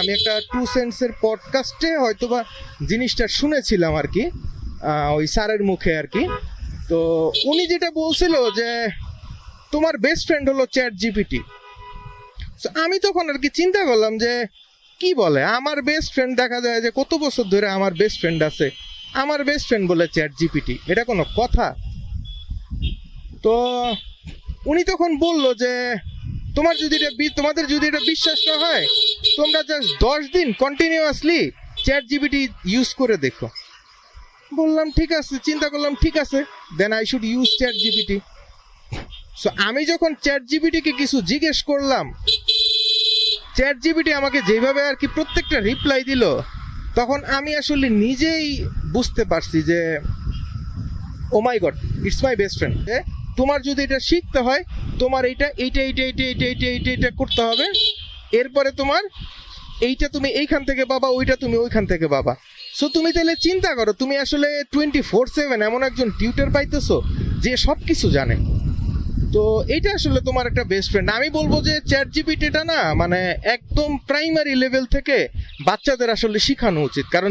আমি একটা টু সেন্সের পডকাস্টে হয়তোবা জিনিসটা শুনেছিলাম আর কি ওই স্যারের মুখে আর কি। তো উনি যেটা বলছিল যে, তোমার বেস্ট ফ্রেন্ড হলো চ্যাট জিপিটি আমি তখন আর কি চিন্তা করলাম যে, কি বলে? আমার বেস্ট ফ্রেন্ড দেখা যায় যে কত বছর ধরে আমার বেস্ট ফ্রেন্ড আছে। আমার বেস্ট ফ্রেন্ড বলে চ্যাট জিপিটি এটা কোনো কথা? তো উনি তখন বলল যে তোমার যদি এটা তোমাদের যদি এটা বিশ্বাস না হয়, তোমরা জাস্ট দশ দিন কন্টিনিউয়াসলি চ্যাট জিবিটি ইউজ করে দেখো। বললাম, ঠিক আছে। চিন্তা করলাম, ঠিক আছে। Then I should use chat GPT so আমি যখন চ্যাট জিবিটিকে কিছু জিজ্ঞেস করলাম চ্যাট জিবিটি আমাকে যেভাবে আর কি প্রত্যেকটা রিপ্লাই দিল, তখন আমি আসলে নিজেই বুঝতে পারছি যে ও my god it's my best friend তোমার যদি এটা শিখতে হয়, তোমার এইটা এইটা এইটা এইটা এইটা এইটা এইটা এইটা করতে হবে। এরপরে তোমার এইটা তুমি এইখান থেকে বাবা ওইটা তুমি ওইখান থেকে পাবা। সো তুমি তাহলে চিন্তা করো, তুমি আসলে টোয়েন্টি ফোর সেভেন এমন একজন টিউটার পাইতেছো যে সব কিছু জানে। তো এটা আসলে তোমার একটা বেস্ট ফ্রেন্ড আমি বলব যে চ্যাট জিপিটিটা না মানে একদম প্রাইমারি লেভেল থেকে বাচ্চাদের আসলে শেখানো উচিত। কারণ